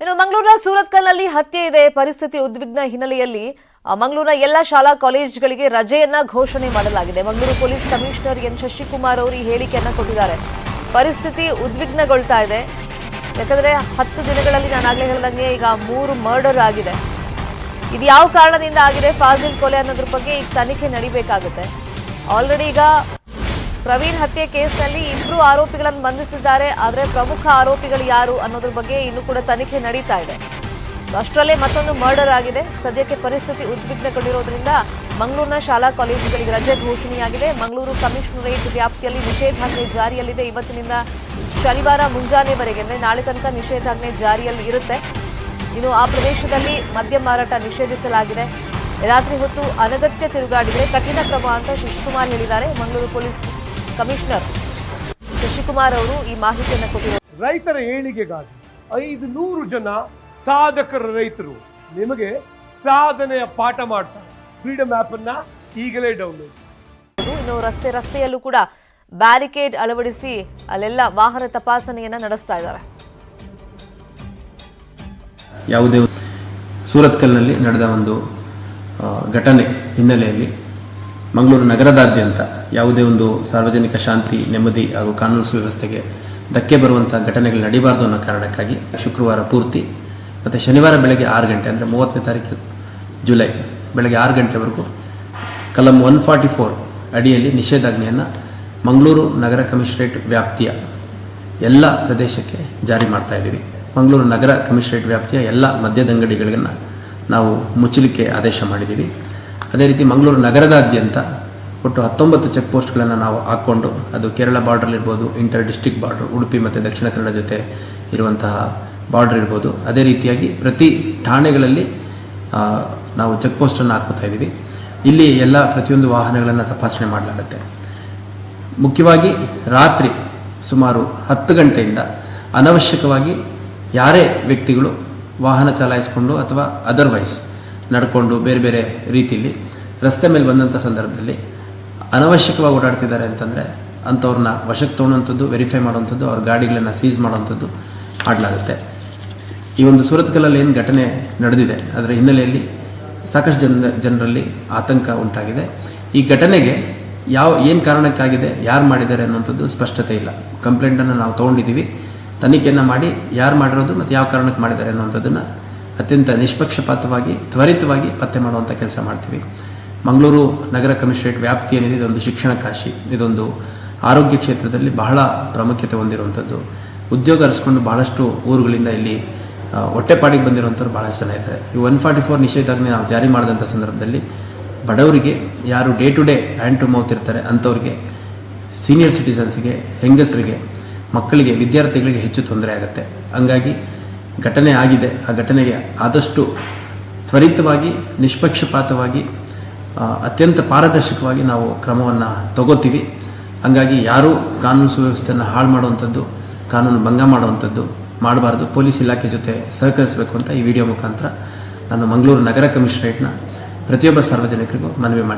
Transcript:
ಇನ್ನು ಮಂಗಳೂರಿನ ಸೂರತ್ಕಲ್ನಲ್ಲಿ ಹತ್ಯೆ ಇದೆ. ಪರಿಸ್ಥಿತಿ ಉದ್ವಿಗ್ನ ಹಿನ್ನೆಲೆಯಲ್ಲಿ ಮಂಗಳೂರಿನ ಎಲ್ಲ ಶಾಲಾ ಕಾಲೇಜುಗಳಿಗೆ ರಜೆಯನ್ನ ಘೋಷಣೆ ಮಾಡಲಾಗಿದೆ. Mangaluru police commissioner N Shashikumar ಅವರು ಈ ಹೇಳಿಕೆಯನ್ನ ಕೊಟ್ಟಿದ್ದಾರೆ. ಪರಿಸ್ಥಿತಿ ಉದ್ವಿಗ್ನಗೊಳ್ತಾ ಇದೆ. ಯಾಕಂದ್ರೆ ಹತ್ತು ದಿನಗಳಲ್ಲಿ ನಾನು ಆಗ್ಲೇ ಹೇಳ್ದಂಗೆ ಈಗ ಮೂರು ಮರ್ಡರ್ ಆಗಿದೆ. ಇದು ಯಾವ ಕಾರಣದಿಂದ ಆಗಿದೆ? ಫಾಜಿಲ್ ಕೊಲೆ ಅನ್ನೋದ್ರ ಬಗ್ಗೆ ಈಗ ತನಿಖೆ ನಡಿಬೇಕಾಗುತ್ತೆ. ಆಲ್ರೆಡಿ ಈಗ ಪ್ರವೀಣ್ ಹತ್ಯೆ ಕೇಸ್ನಲ್ಲಿ ಇಬ್ಬರು ಆರೋಪಿಗಳನ್ನು ಬಂಧಿಸಿದ್ದಾರೆ, ಆದರೆ ಪ್ರಮುಖ ಆರೋಪಿಗಳು ಯಾರು ಅನ್ನೋದ್ರ ಬಗ್ಗೆ ಇನ್ನೂ ಕೂಡ ತನಿಖೆ ನಡೀತಾ ಇದೆ. ಅಷ್ಟರಲ್ಲೇ ಮತ್ತೊಂದು ಮರ್ಡರ್ ಆಗಿದೆ. ಸದ್ಯಕ್ಕೆ ಪರಿಸ್ಥಿತಿ ಉದ್ವಿಗ್ನಗೊಂಡಿರೋದ್ರಿಂದ ಮಂಗಳೂರಿನ ಶಾಲಾ ಕಾಲೇಜುಗಳಿಗೆ ರಜೆ ಘೋಷಣೆಯಾಗಿದೆ. ಮಂಗಳೂರು ಕಮಿಷನರೇಟ್ ವ್ಯಾಪ್ತಿಯಲ್ಲಿ ನಿಷೇಧಾಜ್ಞೆ ಜಾರಿಯಲ್ಲಿದೆ. ಇವತ್ತಿನಿಂದ ಶನಿವಾರ ಮುಂಜಾನೆವರೆಗೆ, ಅಂದರೆ ನಾಳೆ ತನಕ ನಿಷೇಧಾಜ್ಞೆ ಜಾರಿಯಲ್ಲಿ ಇರುತ್ತೆ. ಇನ್ನು ಆ ಪ್ರದೇಶದಲ್ಲಿ ಮದ್ಯ ಮಾರಾಟ ನಿಷೇಧಿಸಲಾಗಿದೆ. ರಾತ್ರಿ ಹೊತ್ತು ಅನಗತ್ಯ ತಿರುಗಾಡಿದರೆ ಕಠಿಣ ಕ್ರಮ ಅಂತ ಶಿವಕುಮಾರ್ ಹೇಳಿದ್ದಾರೆ. ಮಂಗಳೂರು ಪೊಲೀಸ್ ಕಮಿಷನರ್ ಶಶಿಕುಮಾರ್ ಅವರು ಈ ಮಾಹಿತಿಯನ್ನು ಕೊಟ್ಟಿದ್ದಾರೆ. ರೈತರ ಏಳಿಗೆಗಾಗಿ ಐದು ನೂರು ಜನ ಸಾಧಕರ ರೈತರು ನಿಮಗೆ ಸಾಧನೆಯ ಪಾಠ ಮಾಡ್ತಾರೆ. ಫ್ರೀಡಮ್ ಆಪ್ ಅನ್ನ ಈಗಲೇ ಡೌನ್ಲೋಡ್ ಇನ್ನು ರಸ್ತೆ ರಸ್ತೆಯಲ್ಲೂ ಕೂಡ ಬ್ಯಾರಿಕೇಡ್ ಅಳವಡಿಸಿ ಅಲ್ಲೆಲ್ಲ ವಾಹನ ತಪಾಸಣೆಯನ್ನ ನಡೆಸ್ತಾ ಇದ್ದಾರೆ. ಯಾವುದೇ ಸೂರತ್ಕಲ್ನಲ್ಲಿ ನಡೆದ ಒಂದು ಘಟನೆ ಹಿನ್ನೆಲೆಯಲ್ಲಿ ಮಂಗಳೂರು ನಗರದಾದ್ಯಂತ ಯಾವುದೇ ಒಂದು ಸಾರ್ವಜನಿಕ ಶಾಂತಿ, ನೆಮ್ಮದಿ ಹಾಗೂ ಕಾನೂನು ಸುವ್ಯವಸ್ಥೆಗೆ ಧಕ್ಕೆ ಬರುವಂಥ ಘಟನೆಗಳು ನಡೀಬಾರ್ದು ಅನ್ನೋ ಕಾರಣಕ್ಕಾಗಿ ಶುಕ್ರವಾರ ಪೂರ್ತಿ ಮತ್ತು ಶನಿವಾರ ಬೆಳಗ್ಗೆ ಆರು ಗಂಟೆ ಅಂದರೆ ಮೂವತ್ತನೇ ತಾರೀಕು ಜುಲೈ ಬೆಳಗ್ಗೆ ಆರು ಗಂಟೆವರೆಗೂ ಕಲಂ ಒನ್ ಫಾರ್ಟಿ ಫೋರ್ ಅಡಿಯಲ್ಲಿ ನಿಷೇಧಾಜ್ಞೆಯನ್ನು ಮಂಗಳೂರು ನಗರ ಕಮಿಷನರೇಟ್ ವ್ಯಾಪ್ತಿಯ ಎಲ್ಲ ಪ್ರದೇಶಕ್ಕೆ ಜಾರಿ ಮಾಡ್ತಾ ಇದ್ದೀವಿ. ಮಂಗಳೂರು ನಗರ ಕಮಿಷನರೇಟ್ ವ್ಯಾಪ್ತಿಯ ಎಲ್ಲ ಮದ್ಯದಂಗಡಿಗಳನ್ನು ನಾವು ಮುಚ್ಚಲಿಕ್ಕೆ ಆದೇಶ ಮಾಡಿದ್ದೀವಿ. ಅದೇ ರೀತಿ ಮಂಗಳೂರು ನಗರದಾದ್ಯಂತ ಒಟ್ಟು ಹತ್ತೊಂಬತ್ತು ಚೆಕ್ ಪೋಸ್ಟ್ಗಳನ್ನು ನಾವು ಹಾಕ್ಕೊಂಡು ಅದು ಕೇರಳ ಬಾರ್ಡರ್ ಇರ್ಬೋದು ಇಂಟರ್ ಡಿಸ್ಟಿಕ್ ಬಾರ್ಡರ್ ಉಡುಪಿ ಮತ್ತು ದಕ್ಷಿಣ ಕನ್ನಡ ಜೊತೆ ಇರುವಂತಹ ಬಾರ್ಡರ್ ಇರ್ಬೋದು. ಅದೇ ರೀತಿಯಾಗಿ ಪ್ರತಿ ಠಾಣೆಗಳಲ್ಲಿ ನಾವು ಚೆಕ್ ಪೋಸ್ಟನ್ನು ಹಾಕೋತಾ ಇದ್ದೀವಿ. ಇಲ್ಲಿ ಎಲ್ಲ ಪ್ರತಿಯೊಂದು ವಾಹನಗಳನ್ನು ತಪಾಸಣೆ ಮಾಡಲಾಗುತ್ತೆ. ಮುಖ್ಯವಾಗಿ ರಾತ್ರಿ ಸುಮಾರು ಹತ್ತು ಗಂಟೆಯಿಂದ ಅನವಶ್ಯಕವಾಗಿ ಯಾರೇ ವ್ಯಕ್ತಿಗಳು ವಾಹನ ಚಲಾಯಿಸಿಕೊಂಡು ಅಥವಾ ಅದರ್ವೈಸ್ ನಡ್ಕೊಂಡು ಬೇರೆ ಬೇರೆ ರೀತಿಯಲ್ಲಿ ರಸ್ತೆ ಮೇಲೆ ಬಂದಂಥ ಸಂದರ್ಭದಲ್ಲಿ ಅನವಶ್ಯಕವಾಗಿ ಓಡಾಡ್ತಿದ್ದಾರೆ ಅಂತಂದರೆ ಅಂಥವ್ರನ್ನ ವಶಕ್ಕೆ ತೊಗೊಳ್ಳುವಂಥದ್ದು ವೆರಿಫೈ ಮಾಡುವಂಥದ್ದು, ಅವ್ರ ಗಾಡಿಗಳನ್ನು ಸೀಸ್ ಮಾಡುವಂಥದ್ದು ಮಾಡಲಾಗುತ್ತೆ ಈ ಒಂದು ಸುರತ್ಕಲಲ್ಲಿ ಏನು ಘಟನೆ ನಡೆದಿದೆ, ಅದರ ಹಿನ್ನೆಲೆಯಲ್ಲಿ ಸಾಕಷ್ಟು ಜನ, ಜನರಲ್ಲಿ ಆತಂಕ ಉಂಟಾಗಿದೆ. ಈ ಘಟನೆಗೆ ಯಾವ, ಏನು ಕಾರಣಕ್ಕಾಗಿದೆ, ಯಾರು ಮಾಡಿದ್ದಾರೆ ಅನ್ನುವಂಥದ್ದು ಸ್ಪಷ್ಟತೆ ಇಲ್ಲ. ಕಂಪ್ಲೇಂಟನ್ನು ನಾವು ತೊಗೊಂಡಿದ್ದೀವಿ. ತನಿಖೆಯನ್ನು ಮಾಡಿ ಯಾರು ಮಾಡಿರೋದು ಮತ್ತು ಯಾವ ಕಾರಣಕ್ಕೆ ಮಾಡಿದ್ದಾರೆ ಅನ್ನುವಂಥದ್ದನ್ನು ಅತ್ಯಂತ ನಿಷ್ಪಕ್ಷಪಾತವಾಗಿ, ತ್ವರಿತವಾಗಿ ಪತ್ತೆ ಮಾಡುವಂಥ ಕೆಲಸ ಮಾಡ್ತೀವಿ. ಮಂಗಳೂರು ನಗರ ಕಮಿಷನರೇಟ್ ವ್ಯಾಪ್ತಿ ಏನಿದೆ ಇದೊಂದು ಶಿಕ್ಷಣ ಕಾಶಿ, ಇದೊಂದು ಆರೋಗ್ಯ ಕ್ಷೇತ್ರದಲ್ಲಿ ಬಹಳ ಪ್ರಾಮುಖ್ಯತೆ ಹೊಂದಿರುವಂಥದ್ದು. ಉದ್ಯೋಗ ಅರಿಸ್ಕೊಂಡು ಬಹಳಷ್ಟು ಊರುಗಳಿಂದ ಇಲ್ಲಿ ಹೊಟ್ಟೆಪಾಡಿಗೆ ಬಂದಿರುವಂಥವ್ರು ಭಾಳಷ್ಟು ಜನ ಇದ್ದಾರೆ. ಈ ಒನ್ ಫಾರ್ಟಿ ಫೋರ್ ನಿಷೇಧಾಜ್ಞೆ ನಾವು ಜಾರಿ ಮಾಡಿದಂಥ ಸಂದರ್ಭದಲ್ಲಿ ಬಡವರಿಗೆ ಯಾರು day to day hand to mouth ಇರ್ತಾರೆ, ಅಂಥವ್ರಿಗೆ ಸೀನಿಯರ್ ಸಿಟಿಸನ್ಸ್ಗೆ ಹೆಂಗಸರಿಗೆ, ಮಕ್ಕಳಿಗೆ, ವಿದ್ಯಾರ್ಥಿಗಳಿಗೆ ಹೆಚ್ಚು ತೊಂದರೆ ಆಗುತ್ತೆ. ಹಂಗಾಗಿ ಘಟನೆ ಆಗಿದೆ. ಆ ಘಟನೆಗೆ ಆದಷ್ಟು ತ್ವರಿತವಾಗಿ, ನಿಷ್ಪಕ್ಷಪಾತವಾಗಿ ಅತ್ಯಂತ ಪಾರದರ್ಶಕವಾಗಿ ನಾವು ಕ್ರಮವನ್ನು ತಗೋತೀವಿ. ಹಂಗಾಗಿ ಯಾರೂ ಕಾನೂನು ಸುವ್ಯವಸ್ಥೆಯನ್ನು ಹಾಳು ಮಾಡುವಂಥದ್ದು, ಕಾನೂನು ಭಂಗ ಮಾಡುವಂಥದ್ದು ಮಾಡಬಾರ್ದು. ಪೊಲೀಸ್ ಇಲಾಖೆ ಜೊತೆ ಸಹಕರಿಸಬೇಕು ಅಂತ ಈ ವಿಡಿಯೋ ಮುಖಾಂತರ ನಾನು ಮಂಗಳೂರು ನಗರ ಕಮಿಷನರೇಟ್ನ ಪ್ರತಿಯೊಬ್ಬ ಸಾರ್ವಜನಿಕರಿಗೂ ಮನವಿ ಮಾಡಿ